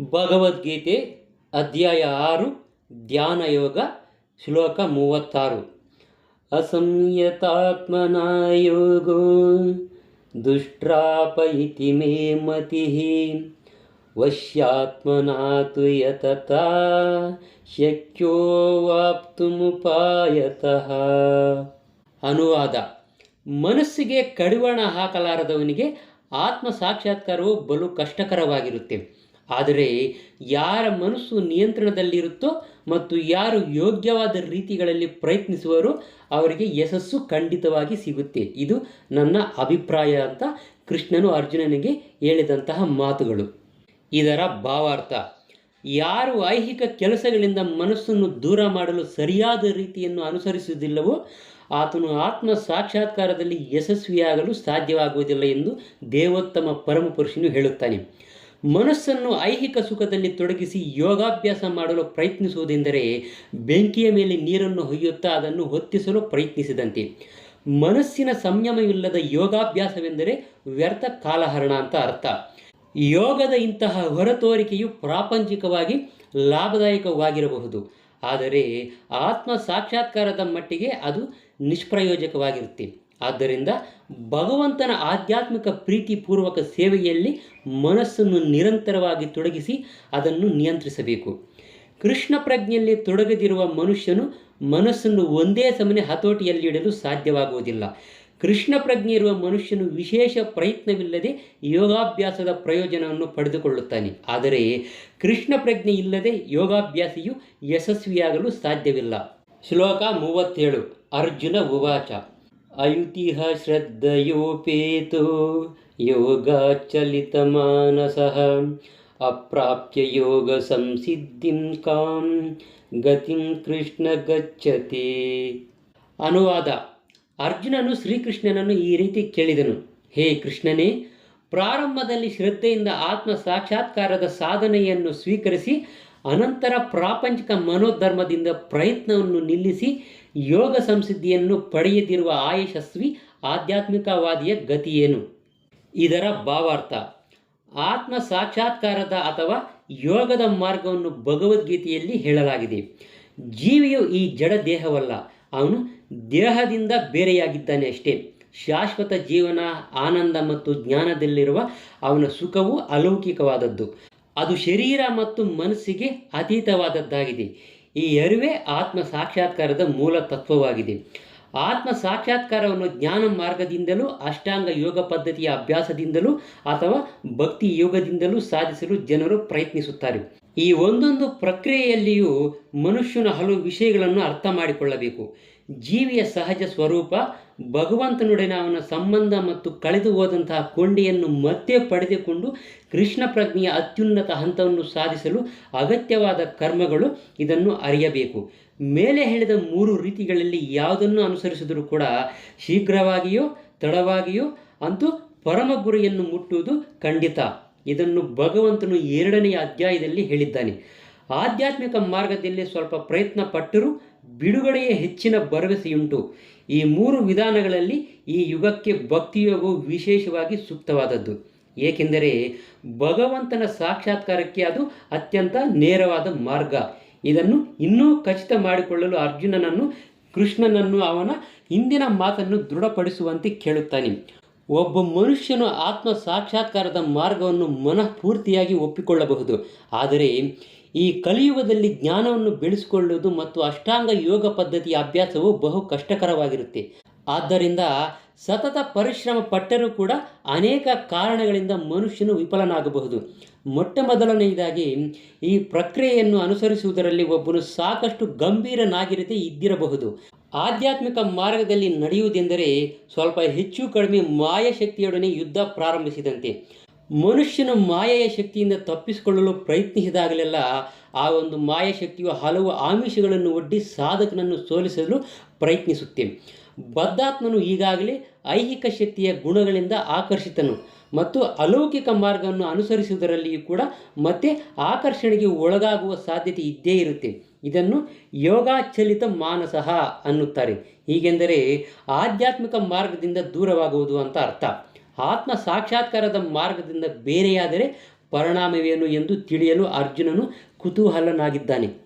ಭಗವದ್ಗೀತೆ ಅಧ್ಯಾಯ ಆರು, ಧ್ಯಾನ ಯೋಗ, ಶ್ಲೋಕ ಮೂವತ್ತಾರು. ಅಸಂಯತಾತ್ಮನ ಯೋಗೋ ದುಷ್ಟ್ರಾಪ ಇತಿ ಮೇ ಮತಿ ವಶ್ಯಾತ್ಮನಾ ತು ಯತತಾ ಶಕ್ಯೋ ಅನುವಾದ. ಮನಸ್ಸಿಗೆ ಕಡಿವಾಣ ಹಾಕಲಾರದವನಿಗೆ ಆತ್ಮ ಸಾಕ್ಷಾತ್ಕಾರವು ಬಲು ಕಷ್ಟಕರವಾಗಿರುತ್ತೆ. ಆದರೆ ಯಾರ ಮನಸ್ಸು ನಿಯಂತ್ರಣದಲ್ಲಿರುತ್ತೋ ಮತ್ತು ಯಾರು ಯೋಗ್ಯವಾದ ರೀತಿಗಳಲ್ಲಿ ಪ್ರಯತ್ನಿಸುವರೋ ಅವರಿಗೆ ಯಶಸ್ಸು ಖಂಡಿತವಾಗಿ ಸಿಗುತ್ತೆ. ಇದು ನನ್ನ ಅಭಿಪ್ರಾಯ ಅಂತ ಕೃಷ್ಣನು ಅರ್ಜುನನಿಗೆ ಹೇಳಿದಂತಹ ಮಾತುಗಳು. ಇದರ ಭಾವಾರ್ಥ, ಯಾರು ಐಹಿಕ ಕೆಲಸಗಳಿಂದ ಮನಸ್ಸನ್ನು ದೂರ ಮಾಡಲು ಸರಿಯಾದ ರೀತಿಯನ್ನು ಅನುಸರಿಸುವುದಿಲ್ಲವೋ ಆತನು ಆತ್ಮ ಸಾಕ್ಷಾತ್ಕಾರದಲ್ಲಿ ಯಶಸ್ವಿಯಾಗಲು ಸಾಧ್ಯವಾಗುವುದಿಲ್ಲ ಎಂದು ದೇವೋತ್ತಮ ಪರಮಪುರುಷನು ಹೇಳುತ್ತಾನೆ. ಮನಸ್ಸನ್ನು ಐಹಿಕ ಸುಖದಲ್ಲಿ ತೊಡಗಿಸಿ ಯೋಗಾಭ್ಯಾಸ ಮಾಡಲು ಪ್ರಯತ್ನಿಸುವುದೆಂದರೆ ಬೆಂಕಿಯ ಮೇಲೆ ನೀರನ್ನು ಹೊಯ್ಯುತ್ತಾ ಅದನ್ನು ಹೊತ್ತಿಸಲು ಪ್ರಯತ್ನಿಸಿದಂತೆ. ಮನಸ್ಸಿನ ಸಂಯಮವಿಲ್ಲದ ಯೋಗಾಭ್ಯಾಸವೆಂದರೆ ವ್ಯರ್ಥ ಕಾಲಹರಣ ಅಂತ ಅರ್ಥ. ಯೋಗದ ಇಂತಹ ಹೊರತೋರಿಕೆಯು ಪ್ರಾಪಂಚಿಕವಾಗಿ ಲಾಭದಾಯಕವಾಗಿರಬಹುದು. ಆದರೆ ಆತ್ಮ ಸಾಕ್ಷಾತ್ಕಾರದ ಮಟ್ಟಿಗೆ ಅದು ನಿಷ್ಪ್ರಯೋಜಕವಾಗಿರುತ್ತೆ. ಆದ್ದರಿಂದ ಭಗವಂತನ ಆಧ್ಯಾತ್ಮಿಕ ಪ್ರೀತಿಪೂರ್ವಕ ಸೇವೆಯಲ್ಲಿ ಮನಸ್ಸನ್ನು ನಿರಂತರವಾಗಿ ತೊಡಗಿಸಿ ಅದನ್ನು ನಿಯಂತ್ರಿಸಬೇಕು. ಕೃಷ್ಣ ಪ್ರಜ್ಞೆಯಲ್ಲಿ ತೊಡಗದಿರುವ ಮನುಷ್ಯನು ಮನಸ್ಸನ್ನು ಒಂದೇ ಸಮನೆ ಹತೋಟಿಯಲ್ಲಿಡಲು ಸಾಧ್ಯವಾಗುವುದಿಲ್ಲ. ಕೃಷ್ಣ ಪ್ರಜ್ಞೆ ಇರುವ ಮನುಷ್ಯನು ವಿಶೇಷ ಪ್ರಯತ್ನವಿಲ್ಲದೆ ಯೋಗಾಭ್ಯಾಸದ ಪ್ರಯೋಜನವನ್ನು ಪಡೆದುಕೊಳ್ಳುತ್ತಾನೆ. ಆದರೆ ಕೃಷ್ಣ ಪ್ರಜ್ಞೆ ಇಲ್ಲದೆ ಯೋಗಾಭ್ಯಾಸಿಯು ಯಶಸ್ವಿಯಾಗಲು ಸಾಧ್ಯವಿಲ್ಲ. ಶ್ಲೋಕ ಮೂವತ್ತೇಳು. ಅರ್ಜುನ ಉವಾಚ. ಅಯುತಿಹ ಶ್ರದ್ಧಯೋಪೇತೋ ಯೋಗಾಚಲಿತಮಾನಸಃ ಅಪ್ರಾಪ್ಯ ಯೋಗ ಸಂಸಿದ್ಧಿಂ ಕಾಂ ಗತಿಂ ಕೃಷ್ಣ ಗಚ್ಚತಿ. ಅನುವಾದ. ಅರ್ಜುನನು ಶ್ರೀಕೃಷ್ಣನನ್ನು ಈ ರೀತಿ ಕೇಳಿದನು. ಹೇ ಕೃಷ್ಣನೇ, ಪ್ರಾರಂಭದಲ್ಲಿ ಶ್ರದ್ಧೆಯಿಂದ ಆತ್ಮ ಸಾಕ್ಷಾತ್ಕಾರದ ಸಾಧನೆಯನ್ನು ಸ್ವೀಕರಿಸಿ, ಅನಂತರ ಪ್ರಾಪಂಚಿಕ ಮನೋಧರ್ಮದಿಂದ ಪ್ರಯತ್ನವನ್ನು ನಿಲ್ಲಿಸಿ ಯೋಗ ಸಂಸಿದ್ಧಿಯನ್ನು ಪಡೆಯದಿರುವ ಆಯಶಸ್ವಿ ಆಧ್ಯಾತ್ಮಿಕವಾದಿಯ ಗತಿಯೇನು? ಇದರ ಭಾವಾರ್ಥ, ಆತ್ಮ ಸಾಕ್ಷಾತ್ಕಾರದ ಅಥವಾ ಯೋಗದ ಮಾರ್ಗವನ್ನು ಭಗವದ್ಗೀತೆಯಲ್ಲಿ ಹೇಳಲಾಗಿದೆ. ಜೀವಿಯು ಈ ಜಡ ದೇಹವಲ್ಲ, ಅವನು ದೇಹದಿಂದ ಬೇರೆಯಾಗಿದ್ದಾನೆ ಅಷ್ಟೇ. ಶಾಶ್ವತ ಜೀವನ, ಆನಂದ ಮತ್ತು ಜ್ಞಾನದಲ್ಲಿರುವ ಅವನ ಸುಖವು ಅಲೌಕಿಕವಾದದ್ದು. ಅದು ಶರೀರ ಮತ್ತು ಮನಸ್ಸಿಗೆ ಅತೀತವಾದದ್ದಾಗಿದೆ. ಈ ಅರಿವೆ ಆತ್ಮ ಸಾಕ್ಷಾತ್ಕಾರದ ಮೂಲ ತತ್ವವಾಗಿದೆ. ಆತ್ಮ ಸಾಕ್ಷಾತ್ಕಾರವನ್ನು ಜ್ಞಾನ ಮಾರ್ಗದಿಂದಲೂ, ಅಷ್ಟಾಂಗ ಯೋಗ ಪದ್ಧತಿಯ ಅಭ್ಯಾಸದಿಂದಲೂ ಅಥವಾ ಭಕ್ತಿ ಯೋಗದಿಂದಲೂ ಸಾಧಿಸಲು ಜನರು ಪ್ರಯತ್ನಿಸುತ್ತಾರೆ. ಈ ಒಂದೊಂದು ಪ್ರಕ್ರಿಯೆಯಲ್ಲಿಯೂ ಮನುಷ್ಯನ ಹಲವು ವಿಷಯಗಳನ್ನು ಅರ್ಥ ಮಾಡಿಕೊಳ್ಳಬೇಕು. ಜೀವಿಯ ಸಹಜ ಸ್ವರೂಪ ಭಗವಂತನೊಡನೆ ಅವನ ಸಂಬಂಧ ಮತ್ತು ಕಳೆದು ಹೋದಂತಹ ಕೊಂಡಿಯನ್ನು ಮತ್ತೆ ಪಡೆದುಕೊಂಡು ಕೃಷ್ಣ ಪ್ರಜ್ಞೆಯ ಅತ್ಯುನ್ನತ ಹಂತವನ್ನು ಸಾಧಿಸಲು ಅಗತ್ಯವಾದ ಕರ್ಮಗಳು ಇದನ್ನು ಅರಿಯಬೇಕು. ಮೇಲೆ ಹೇಳಿದ ಮೂರು ರೀತಿಗಳಲ್ಲಿ ಯಾವುದನ್ನು ಅನುಸರಿಸಿದರೂ ಕೂಡ ಶೀಘ್ರವಾಗಿಯೋ, ತಡವಾಗಿಯೋ ಅಂತೂ ಪರಮ ಗುರಿಯನ್ನು ಮುಟ್ಟುವುದು ಖಂಡಿತ. ಇದನ್ನು ಭಗವಂತನು ಎರಡನೆಯ ಅಧ್ಯಾಯದಲ್ಲಿ ಹೇಳಿದ್ದಾನೆ. ಆಧ್ಯಾತ್ಮಿಕ ಮಾರ್ಗದಲ್ಲಿ ಸ್ವಲ್ಪ ಪ್ರಯತ್ನ ಪಟ್ಟರೂ ಬಿಡುಗಡೆಯ ಹೆಚ್ಚಿನ ಭರವಸೆಯುಂಟು. ಈ ಮೂರು ವಿಧಾನಗಳಲ್ಲಿ ಈ ಯುಗಕ್ಕೆ ಭಕ್ತಿಯೋಗವು ವಿಶೇಷವಾಗಿ ಸೂಕ್ತವಾದದ್ದು. ಏಕೆಂದರೆ ಭಗವಂತನ ಸಾಕ್ಷಾತ್ಕಾರಕ್ಕೆ ಅದು ಅತ್ಯಂತ ನೇರವಾದ ಮಾರ್ಗ. ಇದನ್ನು ಇನ್ನೂ ಖಚಿತ ಮಾಡಿಕೊಳ್ಳಲು ಅರ್ಜುನನನ್ನು, ಕೃಷ್ಣನನ್ನು ಅವನ ಹಿಂದಿನ ಮಾತನ್ನು ದೃಢಪಡಿಸುವಂತೆ ಕೇಳುತ್ತಾನೆ. ಒಬ್ಬ ಮನುಷ್ಯನು ಆತ್ಮ ಸಾಕ್ಷಾತ್ಕಾರದ ಮಾರ್ಗವನ್ನು ಮನಃಪೂರ್ತಿಯಾಗಿ ಒಪ್ಪಿಕೊಳ್ಳಬಹುದು. ಆದರೆ ಈ ಕಲಿಯುಗದಲ್ಲಿ ಜ್ಞಾನವನ್ನು ಬೆಳೆಸಿಕೊಳ್ಳುವುದು ಮತ್ತು ಅಷ್ಟಾಂಗ ಯೋಗ ಪದ್ಧತಿಯ ಅಭ್ಯಾಸವು ಬಹು ಕಷ್ಟಕರವಾಗಿರುತ್ತೆ. ಆದ್ದರಿಂದ ಸತತ ಪರಿಶ್ರಮ ಪಟ್ಟರೂ ಕೂಡ ಅನೇಕ ಕಾರಣಗಳಿಂದ ಮನುಷ್ಯನು ವಿಫಲನಾಗಬಹುದು. ಮೊಟ್ಟ ಮೊದಲನೆಯದಾಗಿ ಈ ಪ್ರಕ್ರಿಯೆಯನ್ನು ಅನುಸರಿಸುವುದರಲ್ಲಿ ಒಬ್ಬನು ಸಾಕಷ್ಟು ಗಂಭೀರನಾಗಿರತೆ ಇದ್ದಿರಬಹುದು. ಆಧ್ಯಾತ್ಮಿಕ ಮಾರ್ಗದಲ್ಲಿ ನಡೆಯುವುದೆಂದರೆ ಸ್ವಲ್ಪ ಹೆಚ್ಚು ಕಡಿಮೆ ಮಾಯಶಕ್ತಿಯೊಡನೆ ಯುದ್ಧ ಪ್ರಾರಂಭಿಸಿದಂತೆ. ಮನುಷ್ಯನು ಮಾಯೆಯ ಶಕ್ತಿಯಿಂದ ತಪ್ಪಿಸಿಕೊಳ್ಳಲು ಪ್ರಯತ್ನಿಸಿದಾಗಲೆಲ್ಲ ಆ ಒಂದು ಮಾಯಶಕ್ತಿಯು ಹಲವು ಆಮಿಷಗಳನ್ನು ಒಡ್ಡಿ ಸಾಧಕನನ್ನು ಸೋಲಿಸಲು ಪ್ರಯತ್ನಿಸುತ್ತೆ. ಬದ್ಧಾತ್ಮನು ಈಗಾಗಲೇ ಐಹಿಕ ಶಕ್ತಿಯ ಗುಣಗಳಿಂದ ಆಕರ್ಷಿತನು ಮತ್ತು ಅಲೌಕಿಕ ಮಾರ್ಗವನ್ನು ಅನುಸರಿಸುವುದರಲ್ಲಿಯೂ ಕೂಡ ಮತ್ತೆ ಆಕರ್ಷಣೆಗೆ ಒಳಗಾಗುವ ಸಾಧ್ಯತೆ ಇದ್ದೇ ಇರುತ್ತೆ. ಇದನ್ನು ಯೋಗಾಚಲಿತ ಮಾನಸಃ ಅನ್ನುತ್ತಾರೆ. ಹೀಗೆಂದರೆ ಆಧ್ಯಾತ್ಮಿಕ ಮಾರ್ಗದಿಂದ ದೂರವಾಗುವುದು ಅಂತ ಅರ್ಥ. ಆತ್ಮ ಸಾಕ್ಷಾತ್ಕಾರದ ಮಾರ್ಗದಿಂದ ಬೇರೆಯಾದರೆ ಪರಿಣಾಮವೇನು ಎಂದು ತಿಳಿಯಲು ಅರ್ಜುನನು ಕುತೂಹಲನಾಗಿದ್ದಾನೆ.